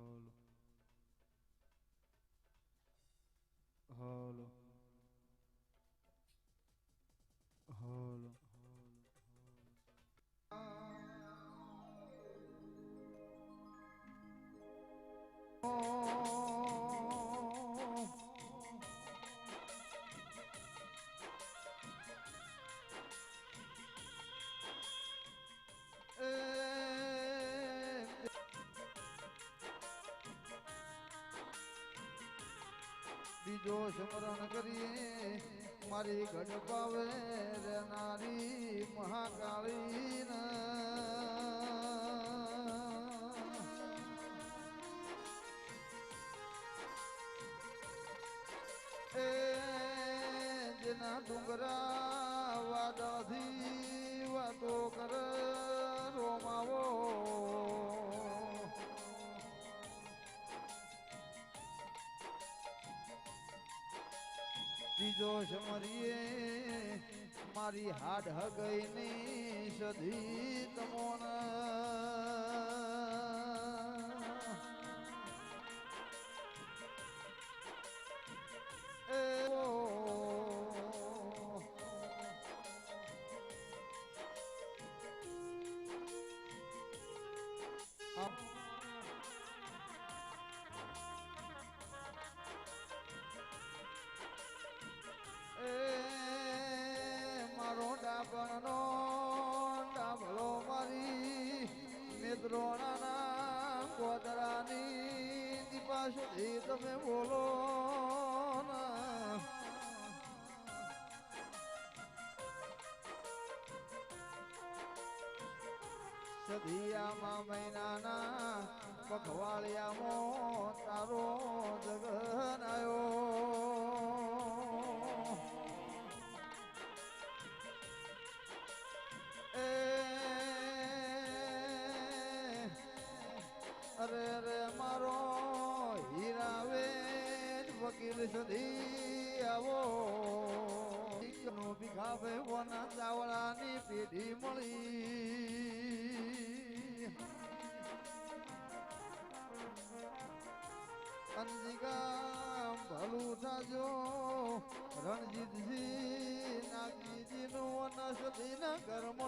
all બીજો સ્મરણ કરીએ. મારી ગઢ પાવે રહેનારી મહાકાળી એ જેના ડુંગરા ત્રીજો સમરીએ મારી હાડ હગઈની સધી તમોન સુધી તમે બોલો સધિયામાં મહિનાના પખવાળિયામાં તારો જગન આવ્યો એ અરે અરે મારો વકીલ સધી આવો ચાવડાની પેઢી મળી અંજિકા ભલું થાજો રણજીતજી નાગજીજી નું વનસ્પતિ ના કર્મ